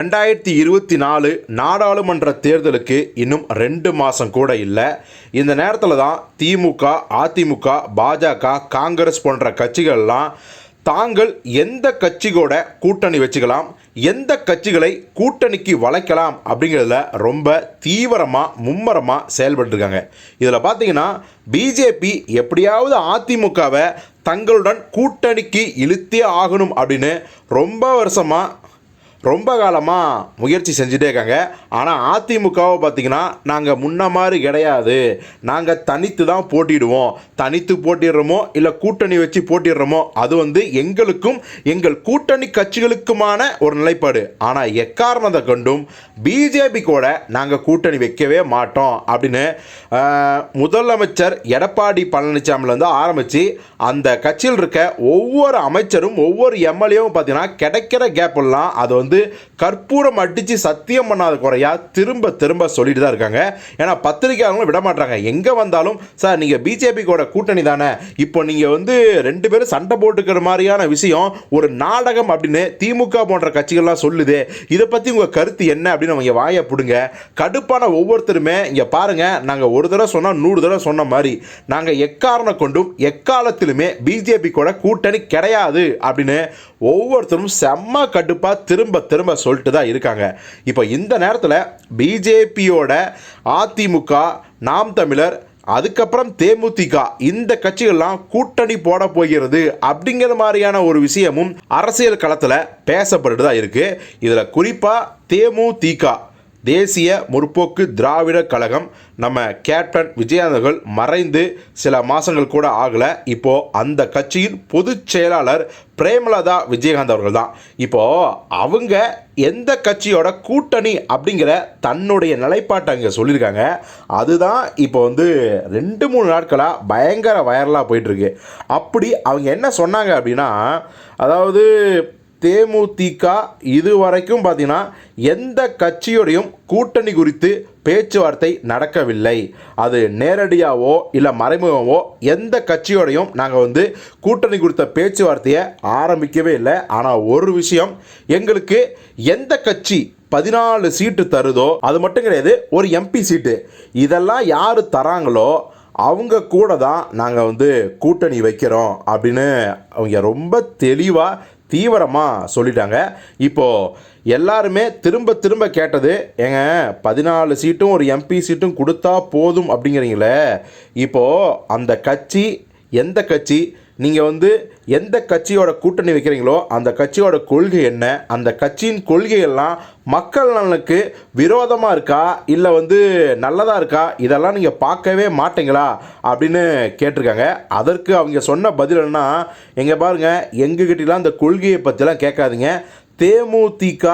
ரெண்டாயிரத்தி இருபத்தி நாலு நாடாளுமன்ற தேர்தலுக்கு இன்னும் ரெண்டு மாதம் கூட இல்லை. இந்த நேரத்தில் தான் திமுக அதிமுக பாஜக காங்கிரஸ் போன்ற கட்சிகள்லாம் தாங்கள் எந்த கட்சியோட கூட்டணி வச்சுக்கலாம் எந்த கட்சிகளை கூட்டணிக்கு வளைக்கலாம் அப்படிங்கிறதுல ரொம்ப தீவிரமாக மும்மரமாக செயல்பட்டுருக்காங்க. இதில் பார்த்தீங்கன்னா பிஜேபி எப்படியாவது அதிமுகவை தங்களுடன் கூட்டணிக்கு இழுத்தே ஆகணும் அப்படின்னு ரொம்ப வருஷமாக ரொம்ப காலமாக முயற்சி செஞ்சுட்டே இருக்காங்க. ஆனால் அதிமுகவை பார்த்திங்கன்னா நாங்கள் முன்ன மாதிரி கிடையாது. நாங்கள் தனித்து தான் போட்டிடுவோம். தனித்து போட்டிடுறோமோ இல்லை கூட்டணி வச்சு போட்டிடுறோமோ அது வந்து எங்களுக்கும் எங்கள் கூட்டணி கட்சிகளுக்குமான ஒரு நிலைப்பாடு. ஆனால் எக்காரணத்தை கொண்டும் பிஜேபி கூட நாங்கள் கூட்டணி வைக்கவே மாட்டோம் அப்படின்னு முதலமைச்சர் எடப்பாடி பழனிசாமிலேருந்து ஆரம்பித்து அந்த கட்சியில் இருக்க ஒவ்வொரு அமைச்சரும் ஒவ்வொரு எம்எல்ஏவும் பார்த்தீங்கன்னா கிடைக்கிற கேப்பெல்லாம் அது அதை வந்து açıklandı. கற்பூரம் அடித்து சத்தியம் பண்ணாத குறையா திரும்ப திரும்ப சொல்லிட்டு தான் இருக்காங்க. ஏன்னா பத்திரிகையாளர்களும் விட மாட்டாங்க எங்கே வந்தாலும் சார் நீங்கள் பிஜேபி கூட கூட்டணி தானே? இப்போ நீங்கள் வந்து ரெண்டு பேரும் சண்டை போட்டுக்கிற மாதிரியான விஷயம் ஒரு நாடகம் அப்படின்னு திமுக போன்ற கட்சிகள்லாம் சொல்லுது. இதை பற்றி உங்கள் கருத்து என்ன? அப்படின்னு அவங்க வாயை பிடுங்க. கடுப்பான ஒவ்வொருத்தருமே இங்கே பாருங்கள் நாங்கள் ஒரு தடவை சொன்னால் நூறு தடவை சொன்ன மாதிரி. நாங்கள் எக்காரணம் கொண்டும் எக்காலத்திலுமே பிஜேபி கூட கூட்டணி கிடையாது அப்படின்னு ஒவ்வொருத்தரும் செம்ம கடுப்பாக திரும்ப திரும்ப சொல்லிட்டு தான் இருக்காங்க. இப்போ இந்த நேரத்தில் பிஜேபியோட அதிமுக நாம் தமிழர் அதுக்கப்புறம் தேமுதிக இந்த கட்சிகள்லாம் கூட்டணி போட போகிறது அப்படிங்கிற மாதிரியான ஒரு விஷயமும் அரசியல் களத்தில் பேசப்பட்டு தான் இருக்குது இதில் குறிப்பாக தேமுதிக. தேசிய முற்போக்கு திராவிட கழகம். நம்ம கேப்டன் விஜயானந்தர்கள் மறைந்து சில மாதங்கள் கூட ஆகலை. இப்போ அந்த கட்சியின் பொதுச் செயலாளர் பிரேமலதா விஜயகாந்த் அவர்கள் தான் இப்போது அவங்க எந்த கட்சியோட கூட்டணி அப்படிங்கிற தன்னுடைய நிலைப்பாட்டை அங்கே சொல்லியிருக்காங்க. அதுதான் இப்போ வந்து ரெண்டு மூணு நாட்களாக பயங்கர வைரலாக போயிட்டுருக்கு அப்படி அவங்க என்ன சொன்னாங்க அப்படின்னா அதாவது தேமுதிக இதுவரைக்கும் பார்த்தீங்கன்னா எந்த கட்சியோடையும் கூட்டணி குறித்து பேச்சுவார்த்தை நடக்கவில்லை. அது நேரடியாகவோ இல்லை மறைமுகமோ எந்த கட்சியோடையும் நாங்கள் வந்து கூட்டணி குறித்த பேச்சுவார்த்தையை ஆரம்பிக்கவே இல்லை. ஆனால் ஒரு விஷயம் எங்களுக்கு எந்த கட்சி பதினாலு சீட்டு தருதோ அது மட்டும் கிடையாது ஒரு எம்பி சீட்டு. இதெல்லாம் யார் தராங்களோ அவங்க கூட தான் நாங்கள் வந்து கூட்டணி வைக்கிறோம் அப்படின்னு அவங்க ரொம்ப தெளிவாக தீவிரமாக சொல்லிட்டாங்க. இப்போது எல்லாருமே திரும்ப திரும்ப கேட்டது ஏங்க பதினாலு சீட்டும் ஒரு எம்பி சீட்டும் கொடுத்தா போதும் அப்படிங்கிறீங்களே. இப்போது அந்த கட்சி எந்த கட்சி நீங்கள் வந்து எந்த கட்சியோட கூட்டணி வைக்கிறீங்களோ அந்த கட்சியோட கொள்கை என்ன அந்த கட்சியின் கொள்கையெல்லாம் மக்கள் நலனுக்கு விரோதமாக இருக்கா இல்லை வந்து நல்லதாக இருக்கா இதெல்லாம் நீங்கள் பார்க்கவே மாட்டீங்களா அப்படின்னு கேட்டிருக்காங்க. அதற்கு அவங்க சொன்ன பதில் என்ன எங்கே பாருங்கள் எங்ககிட்டலாம் அந்த கொள்கையை பற்றிலாம் கேட்காதீங்க. தேமுதிக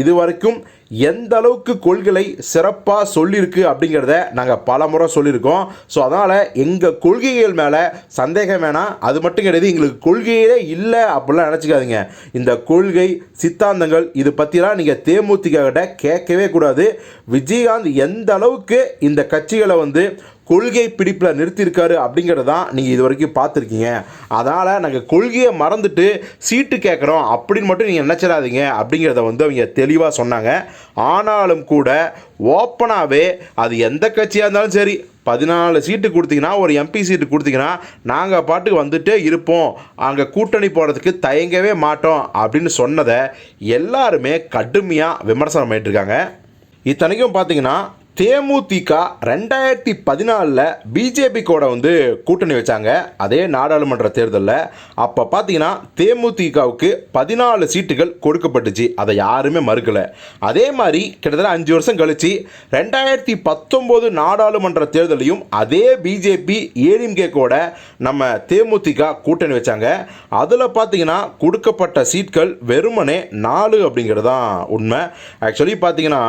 இது வரைக்கும் எந்த அளவுக்கு கொள்கைகளை சிறப்பாக சொல்லியிருக்கு அப்படிங்கிறத நாங்கள் பல முறை சொல்லியிருக்கோம். ஸோ அதனால் எங்கள் கொள்கைகள் மேலே சந்தேகம் வேணாம் அது மட்டும் கிடையாது எங்களுக்கு கொள்கையே இல்லை அப்படிலாம் நினச்சிக்காதீங்க. இந்த கொள்கை சித்தாந்தங்கள் இது பற்றிலாம் நீங்கள் தேமுதிக கிட்ட கேட்கவே கூடாது. விஜயகாந்த் எந்த அளவுக்கு இந்த கட்சிகளை வந்து கொள்கை பிடிப்பில் நிறுத்தியிருக்காரு அப்படிங்கிறது தான் நீங்கள் இது வரைக்கும் பார்த்துருக்கீங்க. அதனால் நாங்கள் கொள்கையை மறந்துட்டு சீட்டு கேட்குறோம் அப்படின்னு மட்டும் நீங்கள் நினச்சிடாதீங்க அப்படிங்கிறத வந்து அவங்க தெளிவாக சொன்னாங்க. ஆனாலும் கூட ஓப்பனாகவே அது எந்த கட்சியாக இருந்தாலும் சரி பதினாலு சீட்டு கொடுத்தீங்கன்னா ஒரு எம்பி சீட்டு கொடுத்தீங்கன்னா நாங்கள் பாட்டுக்கு வந்துட்டே இருப்போம். அங்கே கூட்டணி போகிறதுக்கு தயங்கவே மாட்டோம் அப்படின்னு சொன்னதை எல்லாருமே கடுமையாக விமர்சனம் பண்ணிட்டுருக்காங்க இத்தனைக்கும் பார்த்தீங்கன்னா தேமுதிக ரெண்டாயிரத்தி பதினாலில் பிஜேபி கூட வந்து கூட்டணி வச்சாங்க. அதே நாடாளுமன்ற தேர்தலில். அப்போ பார்த்தீங்கன்னா தேமுதிகவுக்கு பதினாலு சீட்டுகள் கொடுக்கப்பட்டுச்சு. அதை யாருமே மறுக்கலை. அதே மாதிரி கிட்டத்தட்ட அஞ்சு வருஷம் கழிச்சு ரெண்டாயிரத்தி பத்தொம்போது நாடாளுமன்ற தேர்தலையும் அதே பிஜேபி ஏடிஎம்கே கூட நம்ம தேமுதிக கூட்டணி வச்சாங்க. அதில் பார்த்தீங்கன்னா கொடுக்கப்பட்ட சீட்கள் வெறுமனே நாலு அப்படிங்கிறது தான் உண்மை. ஆக்சுவலி பார்த்தீங்கன்னா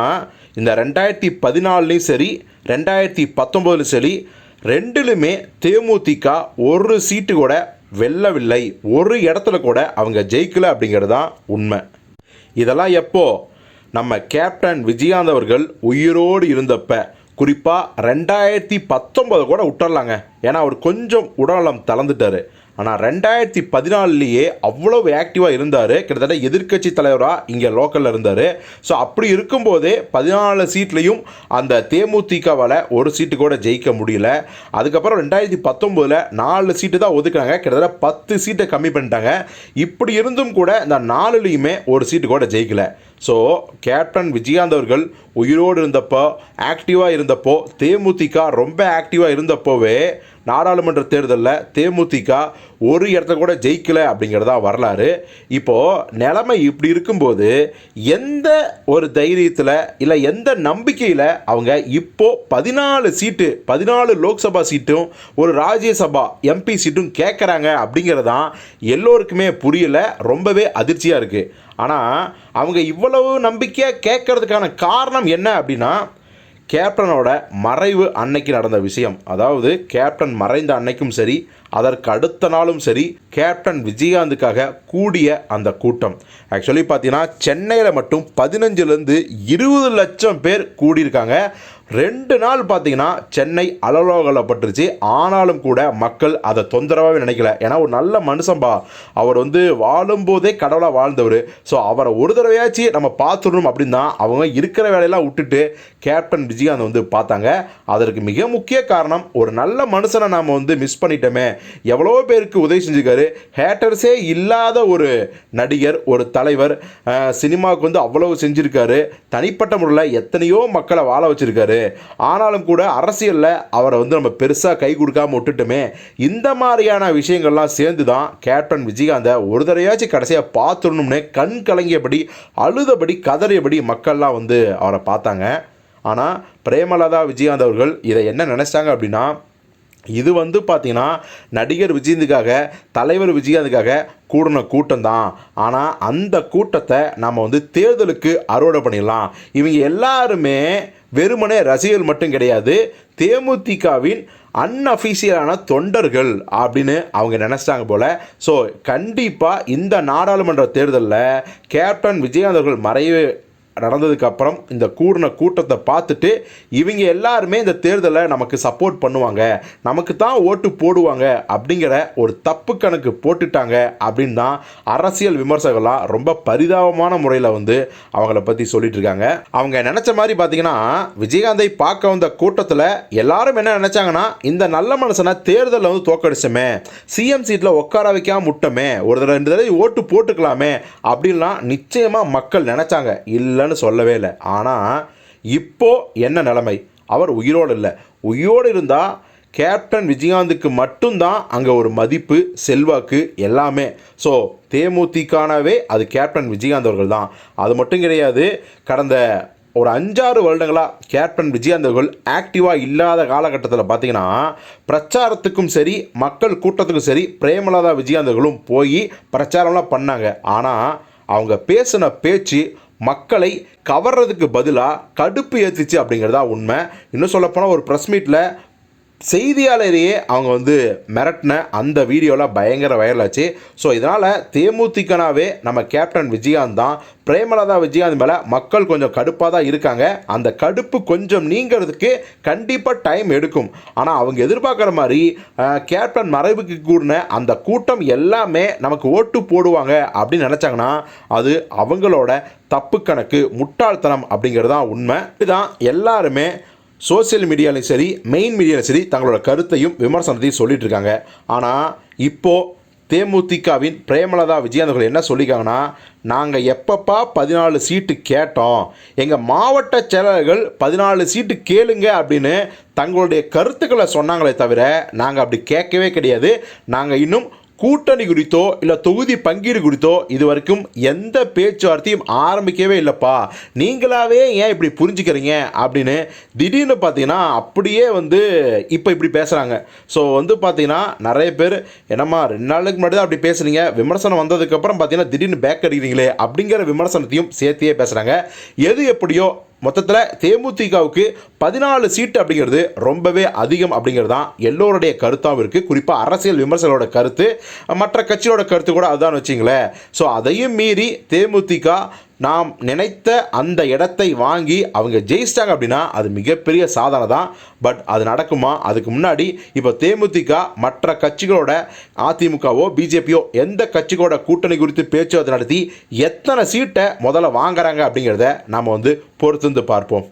இந்த ரெண்டாயிரத்தி பதினாலுலேயும் சரி ரெண்டாயிரத்தி பத்தொம்போதுலையும் சரி ரெண்டுலுமே தேமுதிக ஒரு சீட்டு கூட வெல்லவில்லை. ஒரு இடத்துல கூட அவங்க ஜெயிக்கலை அப்படிங்கிறது தான் உண்மை. இதெல்லாம் எப்போ? நம்ம கேப்டன் விஜயாந்த் அவர்கள் உயிரோடு இருந்தப்ப. குறிப்பாக ரெண்டாயிரத்தி பத்தொன்பது கூட விட்டுறலாங்க. ஏன்னா அவர் கொஞ்சம் உடல்நலம் தளர்ந்துட்டார். ஆனால் ரெண்டாயிரத்தி பதினாலுலேயே அவ்வளோ ஆக்டிவாக இருந்தார். கிட்டத்தட்ட எதிர்க்கட்சி தலைவராக இங்கே லோக்கலில் இருந்தார். ஸோ அப்படி இருக்கும்போதே பதினாலு சீட்லேயும் அந்த தேமுதிகவால் ஒரு சீட்டு கூட ஜெயிக்க முடியல. அதுக்கப்புறம் ரெண்டாயிரத்தி பத்தொம்போதில் நாலு சீட்டு தான் ஒதுக்குனாங்க. கிட்டத்தட்ட பத்து சீட்டை கம்மி பண்ணிட்டாங்க. இப்படி இருந்தும் கூட இந்த நாலுலேயுமே ஒரு சீட்டு கூட ஜெயிக்கல. ஸோ கேப்டன் விஜயாந்த் அவர்கள் உயிரோடு இருந்தப்போ ஆக்டிவாக இருந்தப்போ தேமுதிக ரொம்ப ஆக்டிவாக இருந்தப்போவே நாடாளுமன்ற தேர்தலில் தேமுதிக ஒரு இடத்த கூட ஜெயிக்கல அப்படிங்கிறதா வரலாறு. இப்போது நிலைமை இப்படி இருக்கும்போது எந்த ஒரு தைரியத்தில் இல்லை எந்த நம்பிக்கையில் அவங்க இப்போது பதினாலு சீட்டு பதினாலு லோக்சபா சீட்டும் ஒரு ராஜ்யசபா எம்பி சீட்டும் கேட்குறாங்க அப்படிங்கிறதான் எல்லோருக்குமே புரியல. ரொம்பவே அதிர்ச்சியாக இருக்குது ஆனால் அவங்க இவ்வளவு நம்பிக்கையாக கேட்கறதுக்கான காரணம் என்ன அப்படின்னா கேப்டனோட மறைவு அன்னைக்கு நடந்த விஷயம். அதாவது கேப்டன் மறைந்த அன்னைக்கும் சரி அதற்கு அடுத்த நாளும் சரி கேப்டன் விஜயகாந்துக்காக கூடிய அந்த கூட்டம். ஆக்சுவலி பார்த்தீங்கன்னா சென்னையில் மட்டும் பதினஞ்சுலேருந்து இருபது லட்சம் பேர் கூடியிருக்காங்க. ரெண்டு நாள் பார்த்தீங்கன்னா சென்னை அலலோகலப்பட்டுருச்சு ஆனாலும் கூட மக்கள் அதை தொந்தரவாகவே நினைக்கல. ஏன்னா ஒரு நல்ல மனுஷன்பா அவர் வந்து வாழும்போதே கடவுளாக வாழ்ந்தவர். ஸோ அவரை ஒரு தடவையாச்சு நம்ம பார்த்துடணும் அப்படின்னு தான் அவங்க இருக்கிற வேலையெல்லாம் விட்டுட்டு கேப்டன் விஜயகாந்த் வந்து பார்த்தாங்க. அதற்கு மிக முக்கிய காரணம் ஒரு நல்ல மனுஷனை நாம் வந்து மிஸ் பண்ணிட்டோமே. எவ்வளோ பேருக்கு உதவி செஞ்சுருக்காரு. ஹேட்டர்ஸே இல்லாத ஒரு நடிகர் ஒரு தலைவர் சினிமாவுக்கு வந்து அவ்வளவு செஞ்சுருக்காரு. தனிப்பட்ட முறையில் எத்தனையோ மக்களை வாழ வச்சுருக்காரு. ஆனாலும் கூட அரசியலில் அவரை வந்து நம்ம பெருசாக கை கொடுக்காம விட்டுட்டோமே. இந்த மாதிரியான விஷயங்கள்லாம் சேர்ந்து தான் கேப்டன் விஜயகாந்தை ஒரு தடையாச்சும் கடைசியாக பார்த்துடணும்னு கண் கலங்கியபடி அழுதபடி கதறியபடி மக்கள்லாம் வந்து அவரை பார்த்தாங்க. ஆனால் பிரேமலதா விஜயகாந்த் அவர்கள் இதை என்ன நினச்சிட்டாங்க அப்படின்னா இது வந்து பார்த்திங்கன்னா நடிகர் விஜயந்துக்காக தலைவர் விஜயகாந்துக்காக கூடின கூட்டம் தான் ஆனால் அந்த கூட்டத்தை நம்ம வந்து தேர்தலுக்கு அறுவடை பண்ணிடலாம். இவங்க எல்லாருமே வெறுமனே ரசிகர்கள் மட்டும் கிடையாது தேமுதிகவின் அன்அஃபீஷியலான தொண்டர்கள் அப்படின்னு அவங்க நினச்சிட்டாங்க போல். ஸோ கண்டிப்பாக இந்த நாடாளுமன்ற தேர்தலில் கேப்டன் விஜயகாந்தர்கள் மறையவே நடந்ததுக்கப்புறம் இந்த கூடின கூட்டத்தை பார்த்துட்டு இவங்க எல்லாருமே இந்த தேர்தலை நமக்கு சப்போர்ட் பண்ணுவாங்க. நமக்கு தான் ஓட்டு போடுவாங்க அப்படிங்கிற ஒரு தப்பு கணக்கு போட்டுட்டாங்க அப்படின்னு தான் அரசியல் விமர்சகர்லாம் ரொம்ப பரிதாபமான முறையில் வந்து அவங்கள பற்றி சொல்லிட்டு இருக்காங்க. அவங்க நினச்ச மாதிரி பார்த்தீங்கன்னா விஜயகாந்தை பார்க்க வந்த கூட்டத்தில் எல்லாரும் என்ன நினச்சாங்கன்னா இந்த நல்ல மனுஷனை தேர்தலில் வந்து தோக்கடிச்சோமே சிஎம் சீட்டில் உட்கார வைக்காம முட்டமே ஒரு தடவை ரெண்டு தடவை ஓட்டு போட்டுக்கலாமே அப்படின்லாம் நிச்சயமாக மக்கள் நினச்சாங்க. இல்லை இல்லைன்னு சொல்லவே இல்லை. ஆனால் இப்போது என்ன நிலைமை? அவர் உயிரோடு இல்லை. உயிரோடு இருந்தால் கேப்டன் விஜயகாந்துக்கு மட்டும்தான் அங்கே ஒரு மதிப்பு செல்வாக்கு எல்லாமே. ஸோ தேமுதிகானவே அது கேப்டன் விஜயகாந்த் அவர்கள் தான். அது மட்டும் கிடையாது கடந்த ஒரு அஞ்சாறு வருடங்களாக கேப்டன் விஜயகாந்த் அவர்கள் ஆக்டிவாக இல்லாத காலகட்டத்தில் பார்த்தீங்கன்னா பிரச்சாரத்துக்கும் சரி மக்கள் கூட்டத்துக்கும் சரி பிரேமலதா விஜயகாந்த் அவர்களும் போய் பிரச்சாரம்லாம் பண்ணாங்க. ஆனால் அவங்க பேசின பேச்சு மக்களை கவர்றதுக்கு பதிலாக கடுப்பு ஏற்றுச்சு அப்படிங்கிறதா உண்மை. இன்னும் சொல்லப்போனால் ஒரு ப்ரெஸ் மீட்டில் செய்தியாளரையே அவங்க வந்து மிரட்டின அந்த வீடியோவில் பயங்கர வைரலாச்சு ஸோ இதனால் தேமுதிகனாவே நம்ம கேப்டன் விஜயகாந்த் தான் பிரேமலதா விஜயகாந்த் மேலே மக்கள் கொஞ்சம் கடுப்பாக தான் இருக்காங்க. அந்த கடுப்பு கொஞ்சம் நீங்கிறதுக்கு கண்டிப்பாக டைம் எடுக்கும். ஆனால் அவங்க எதிர்பார்க்குற மாதிரி கேப்டன் மறைவுக்கு கூடின அந்த கூட்டம் எல்லாமே நமக்கு ஓட்டு போடுவாங்க அப்படின்னு நினச்சாங்கன்னா அது அவங்களோட தப்பு கணக்கு முட்டாள்தனம் அப்படிங்கிறது தான் உண்மை. இதுதான் எல்லாருமே சோஷியல் மீடியாலையும் சரி மெயின் மீடியாலையும் சரி தங்களோட கருத்தையும் விமர்சனத்தையும் சொல்லிட்டு இருக்காங்க ஆனால் இப்போது தேமுதிகவின் பிரேமலதா விஜயாந்தர்கள் அவர்கள் என்ன சொல்லியிருக்காங்கன்னா நாங்கள் எப்பப்பா பதினாலு சீட்டு கேட்டோம் எங்கள் மாவட்ட செயலர்கள் பதினாலு சீட்டு கேளுங்க அப்படின்னு தங்களுடைய கருத்துக்களை சொன்னாங்களே தவிர நாங்கள் அப்படி கேட்கவே கிடையாது. நாங்கள் இன்னும் கூட்டணி குறித்தோ இல்லை தொகுதி பங்கீடு குறித்தோ இது வரைக்கும் எந்த பேச்சுவார்த்தையும் ஆரம்பிக்கவே இல்லைப்பா. நீங்களாவே ஏன் இப்படி புரிஞ்சுக்கிறீங்க? அப்படின்னு திடீர்னு பார்த்தீங்கன்னா அப்படியே வந்து இப்போ இப்படி பேசுகிறாங்க ஸோ வந்து பார்த்தீங்கன்னா நிறைய பேர் என்னம்மா ரெண்டு நாளுக்கு முன்னாடி தான் அப்படி பேசுகிறீங்க விமர்சனம் வந்ததுக்கப்புறம் பார்த்தீங்கன்னா திடீர்னு பேக் அடிக்கிறீங்களே. அப்படிங்கிற விமர்சனத்தையும் சேர்த்தியே பேசுகிறாங்க எது எப்படியோ மொத்தத்தில் தேமுதிகவுக்கு பதினாலு சீட்டு அப்படிங்கிறது ரொம்பவே அதிகம் அப்படிங்கிறது தான் எல்லோருடைய கருத்தாகவும் இருக்குது குறிப்பாக அரசியல் விமர்சனோட கருத்து மற்ற கட்சியோட கருத்து கூட அதுதான் வச்சிங்களேன். ஸோ அதையும் மீறி தேமுதிக நாம் நினைத்த அந்த இடத்தை வாங்கி அவங்க ஜெயிச்சிட்டாங்க அப்படின்னா அது மிகப்பெரிய சாதனை தான். பட் அது நடக்குமா? அதுக்கு முன்னாடி இப்போ தேமுதிக மற்ற கட்சிகளோட அதிமுகவோ பிஜேபியோ எந்த கட்சிகளோட கூட்டணி குறித்து பேச்சுவார்த்தை நடத்தி எத்தனை சீட்டை முதல்ல வாங்குறாங்க அப்படிங்கிறத நாம் வந்து பொறுத்திருந்து பார்ப்போம்.